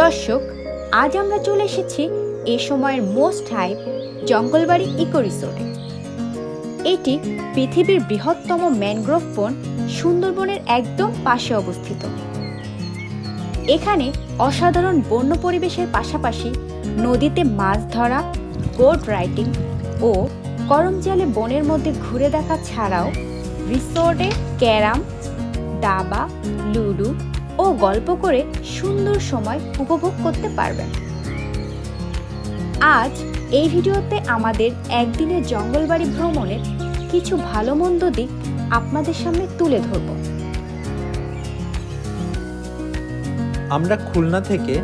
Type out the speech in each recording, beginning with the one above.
দর্শক, আজ আমরা চলে এসেছি এ সময়ের মোস্ট হাইপ জঙ্গলবাড়ি ইকো রিসোর্টে এটি পৃথিবীর বৃহত্তম ম্যানগ্রোভ বন সুন্দরবনের একদম পাশে অবস্থিত। এখানে অসাধারণ বন্য পরিবেশের পাশাপাশি নদীতে মাছ ধরা বোট রাইডিং ও করমজালে বনের মধ্যে ঘুরে দেখা ছাড়াও রিসোর্টে ক্যারাম, দাবা, লুডো ও গল্প করে সুন্দর সময় উপভোগ করতে পারবেন আজ এই ভিডিওতে আমাদের একদিনের জঙ্গলবাড়ি ভ্রমণের কিছু ভালো মন্দ দিক আপনাদের সামনে তুলে ধরব। আমরা খুলনা থেকে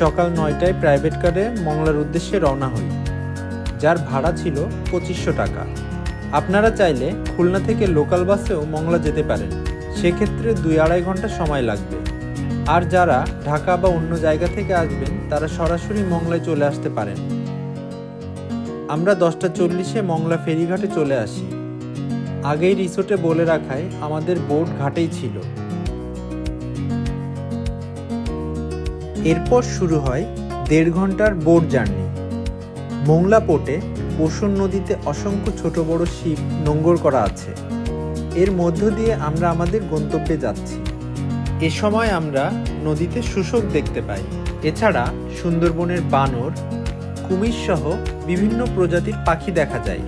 সকাল নয়টায় প্রাইভেট কারে মংলার উদ্দেশ্যে রওনা হই। যার ভাড়া ছিল পঁচিশশো টাকা। আপনারা চাইলে খুলনা থেকে লোকাল বাসেও মংলা যেতে পারেন। সেক্ষেত্রে দুই আড়াই ঘণ্টা সময় লাগবে। আর যারা ঢাকা বা অন্য জায়গা থেকে আসবেন, তারা সরাসরি মংলায় চলে আসতে পারেন। আমরা দশটা চল্লিশে মংলা ফেরিঘাটে চলে আসি। আগেই রিসোর্টে বলে রাখায় আমাদের বোট ঘাটেই ছিল। এরপর শুরু হয় দেড় ঘণ্টার বোট জার্নি। মোংলা পোর্টে বসুন নদীতে অসংখ্য ছোট বড় শিপ নোঙ্গর করা আছে। এর মধ্য দিয়ে আমরা আমাদের গন্তব্যে যাচ্ছি। এ সময় আমরা নদীতে শুশক দেখতে পাই। এছাড়া সুন্দরবনের বানর, কুমির সহ বিভিন্ন প্রজাতির পাখি দেখা যায়।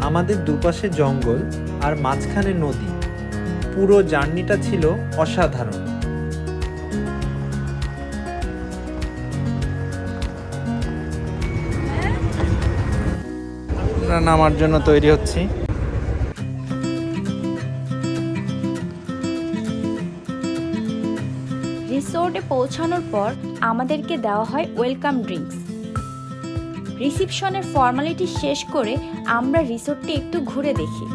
আমাদের দুপাশে জঙ্গল আর মাঝখানে নদী। পুরো জার্নিটা ছিল অসাধারণ। আমরা নামার জন্য তৈরি হচ্ছি। রিসোর্টে পৌঁছানোর পর আমাদেরকে দেওয়া হয় ওয়েলকাম ড্রিঙ্কস। রিসিপশনের ফর্মালিটি শেষ করে আমরা রিসোর্টটি একটু ঘুরে দেখি।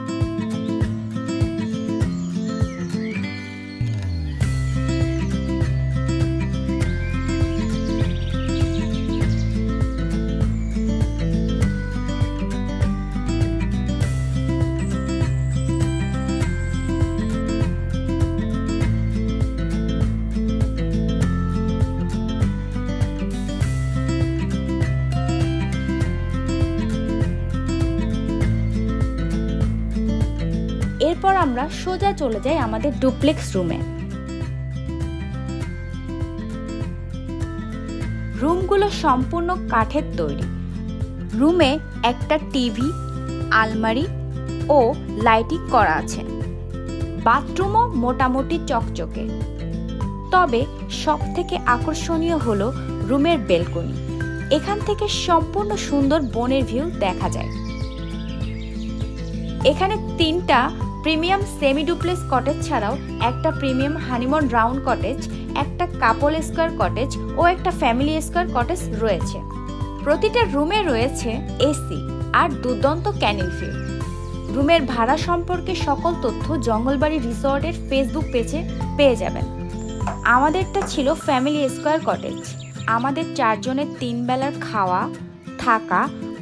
আমরা সোজা চলে যাই আমাদের ডুপ্লেক্স রুমে। রুমগুলো সম্পূর্ণ কাঠের তৈরি। রুমে একটা টিভি, আলমারি ও লাইটিং করা আছে। বাথরুমও মোটামুটি চকচকে। তবে সব থেকে আকর্ষণীয় হলো রুমের বেলকনি। এখান থেকে সম্পূর্ণ সুন্দর বনের ভিউ দেখা যায়। এখানে তিনটা প্রিমিয়াম সেমি ডুপ্লেক্স কটেজ ছাড়াও একটা প্রিমিয়াম হানিমন রাউন্ড কটেজ, একটা কাপল স্কোয়ার কটেজ ও একটা ফ্যামিলি স্কোয়ার কটেজ রয়েছে। প্রতিটা রুমে রয়েছে এসি আর দুর্দান্ত ক্যানিং ফিল রুমের ভাড়া সম্পর্কে সকল তথ্য জঙ্গলবাড়ি রিসর্টের ফেসবুক পেজে পেয়ে যাবেন। আমাদেরটা ছিল ফ্যামিলি স্কোয়ার কটেজ। আমাদের চারজনের তিন বেলার খাওয়া, থাকা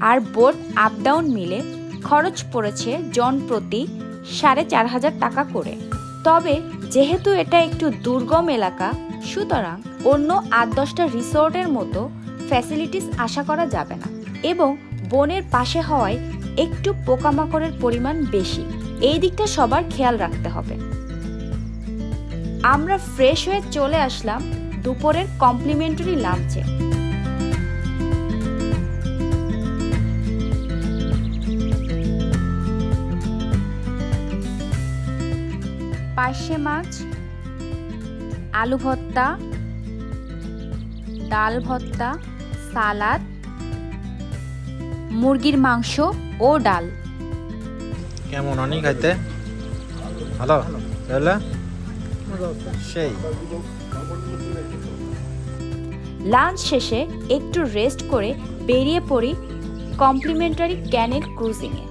আর বোট আপ ডাউন মিলে খরচ পড়েছে জন প্রতি সাড়ে চার হাজার টাকা করে। তবে যেহেতু এটা একটু দুর্গম এলাকা, সুতরাং অন্য আট দশটা রিসোর্টের মতো ফ্যাসিলিটিস আশা করা যাবে না এবং বনের পাশে হওয়ায় একটু পোকামাকড়ের পরিমাণ বেশি। এই দিকটা সবার খেয়াল রাখতে হবে। আমরা ফ্রেশ হয়ে চলে আসলাম দুপুরের কমপ্লিমেন্টারি লাঞ্চে পার্শে মাছ আলু ভর্তা ডাল ভর্তা সালাদ মুরগির মাংস ও ডাল। কেমন অনেক খাইতে? ভালো? তাহলে? সেই। লাঞ্চ শেষে একটু রেস্ট করে বেরিয়ে পড়ি কমপ্লিমেন্টারি ক্যানেল ক্রুজিংয়ে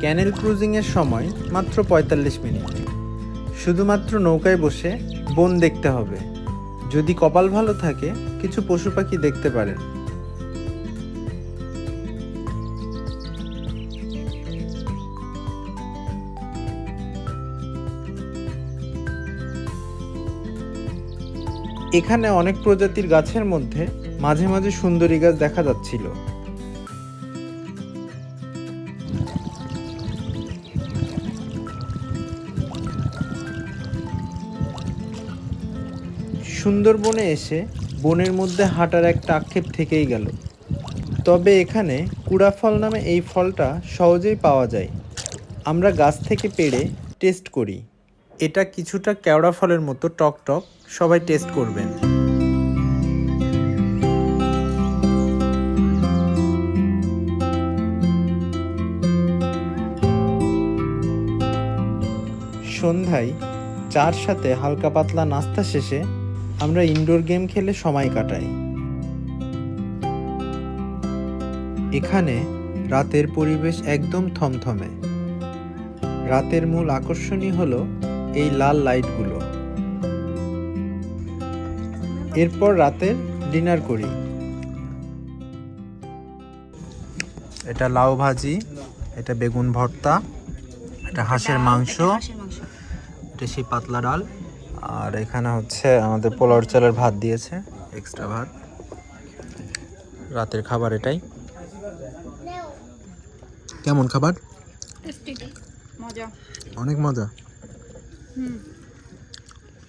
ক্যানেল ক্রুজিংয়ের সময় মাত্র পঁয়তাল্লিশ মিনিট। শুধুমাত্র নৌকায় বসে বন দেখতে হবে। যদি কপাল ভালো থাকে, কিছু পশু পাখি দেখতে পারেন। এখানে অনেক প্রজাতির গাছের মধ্যে মাঝে মাঝে সুন্দরী গাছ দেখা যাচ্ছিল। সুন্দরবনে এসে বনের মধ্যে হাঁটার একটা আক্ষেপ থেকেই গেল। তবে এখানে কুড়া ফল নামে এই ফলটা সহজেই পাওয়া যায়। আমরা গাছ থেকে পেড়ে টেস্ট করি। এটা কিছুটা কেওড়া ফলের মতো টক টক, সবাই টেস্ট করবেন। সন্ধ্যায় চার সাথে হালকা পাতলা নাস্তা শেষে আমরা ইনডোর গেম খেলে সময় কাটাই। এখানে রাতের পরিবেশ একদম থমথমে। রাতের মূল আকর্ষণই হলো এই লাল লাইটগুলো এরপর রাতে ডিনার করি। এটা লাউ ভাজি, এটা বেগুন ভর্তা, এটা হাঁসের মাংস, এটা সেই পাতলা ডাল। আর এখানে হচ্ছে আমাদের পোলাওর চালের ভাত দিয়েছে এক্সট্রা ভাত। রাতের খাবার এটাই। কেমন খাবার? মজা। অনেক মজা।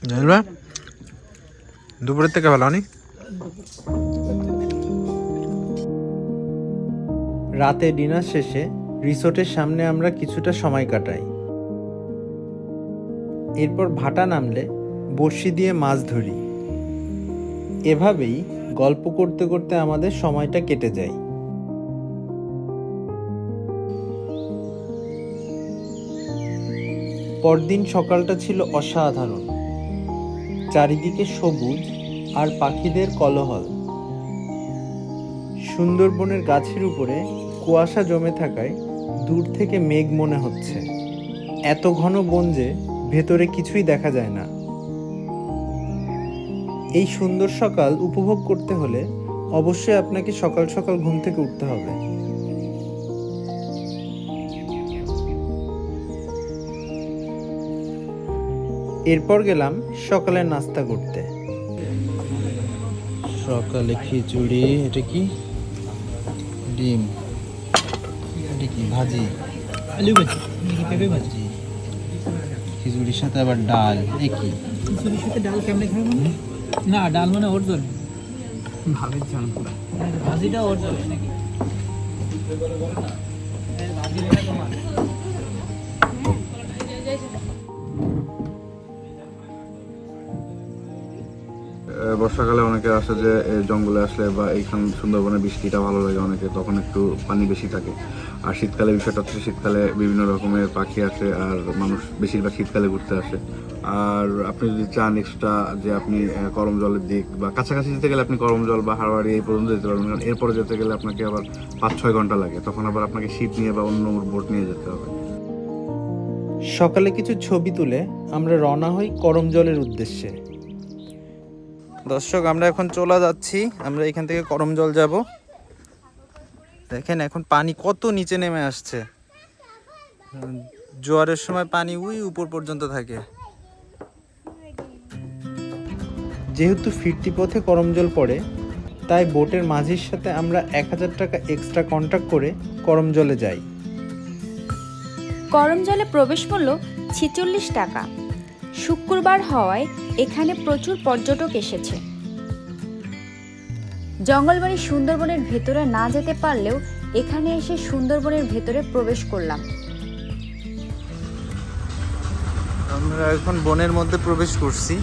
জানবা দুপুরের থেকে ভালো অনেক রাতে ডিনার শেষে রিসোর্টের সামনে আমরা কিছুটা সময় কাটাই। এরপর ভাটা নামলে বড়শি দিয়ে মাছ ধরি। এভাবেই গল্প করতে করতে আমাদের সময়টা কেটে যায়। পরদিন সকালটা ছিল অসাধারণ। চারিদিকে সবুজ আর পাখিদের কলহল। সুন্দরবনের গাছের উপরে কুয়াশা জমে থাকায় দূর থেকে মেঘ মনে হচ্ছে। এত ঘন বন যে ভেতরে কিছুই দেখা যায় না। এই সুন্দর সকাল উপভোগ করতে হলে অবশ্যই আপনাকে সকাল সকাল ঘুম থেকে উঠতে হবে। এরপর গেলাম সকালের নাস্তা করতে। সকালে খিচুড়ি এটা কি? ডিম। এটা কি? ভাজি। আলু ভাজি। পেঁপে ভাজি। খিচুড়ির সাথে আবার ডাল এ কি? খিচুড়ির সাথে ডাল কেমনে খাবে মানে না ডাল মানে ওর জন্য ভাবের জন্য পুরো ভাজিটা ওর জন্য নাকি আহ, বর্ষাকালে অনেকে আসে যে জঙ্গলে আসলে বা এইখান সুন্দরবনে বৃষ্টিটা ভালো লাগে অনেকে তখন একটু পানি বেশি থাকে। আর শীতকালে বিষয়টা হচ্ছে শীতকালে বিভিন্ন রকমের পাখি আসে আর মানুষ বেশিরভাগ শীতকালে ঘুরতে আসে। আর আপনি যদি চান এক্সট্রা যে আপনি করম জলের দিক বা কাছাকাছি যেতে গেলে আপনি করম জল বা হাওড়াড়ি এই পর্যন্ত যেতে পারবেন। কারণ এরপরে যেতে গেলে আপনাকে আবার পাঁচ ছয় ঘণ্টা লাগে। তখন আবার আপনাকে শীত নিয়ে বা অন্য বোট নিয়ে যেতে হবে। সকালে কিছু ছবি তুলে আমরা রওনা হই করম জলের উদ্দেশ্যে। দর্শক আমরা এখন চলে যাচ্ছি। আমরা এখান থেকে করম জল যাব। দেখেন এখন পানি কত নিচে নেমে আসছে। জোয়ারের সময় পানি উই উপর পর্যন্ত থাকে। যেহেতু ফিরতি পথে করম জল পড়ে, তাই বোটের মাঝির সাথে আমরা এক হাজার টাকা এক্সট্রা কন্ট্যাক্ট করে করম জলে যাই। গরম জলে প্রবেশ মূল্য ছিচল্লিশ টাকা। শুক্রবার হওয়ায় এখানে প্রচুর পর্যটক এসেছে। জঙ্গলবাড়ি সুন্দরবনের ভেতরে না যেতে পারলেও এখানে এসে সুন্দরবনের ভেতরে প্রবেশ করলাম। আমরা এখন বনের মধ্যে প্রবেশ করছি।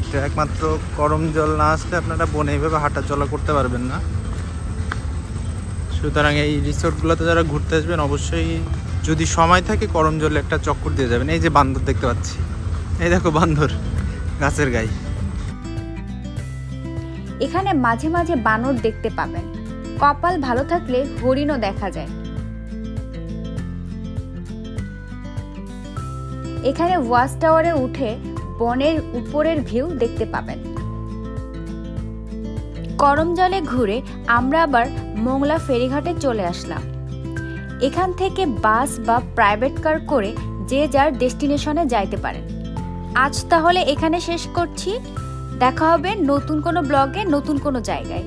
এটা একমাত্র গরম জল না আসলে আপনারা বনে এইভাবে হাঁটা চলা করতে পারবেন না। সুতরাং এই রিসোর্টগুলোতে যারা ঘুরতে আসবেন অবশ্যই যদি সময় থাকে গরম জলে একটা চক্কর দিয়ে যাবেন। এই যে বান্দর দেখতে পাচ্ছি। এই দেখো বান্দর, গাছের গায়ে। এখানে মাঝে মাঝে বানর দেখতে পাবেন। কপাল ভালো থাকলে হরিণও দেখা যায়। এখানে ওয়াচ টাওয়ারে উঠে বনের উপরের ভিউ দেখতে পাবেন। করম জলে ঘুরে আমরা আবার মোংলা ফেরিঘাটে চলে আসলাম। এখান থেকে বাস বা প্রাইভেট কার করে যে যার ডেস্টিনেশনে যাইতে পারেন। আজ তাহলে এখানে শেষ করছি। দেখা হবে নতুন কোনো ব্লগে নতুন কোনো জায়গায়।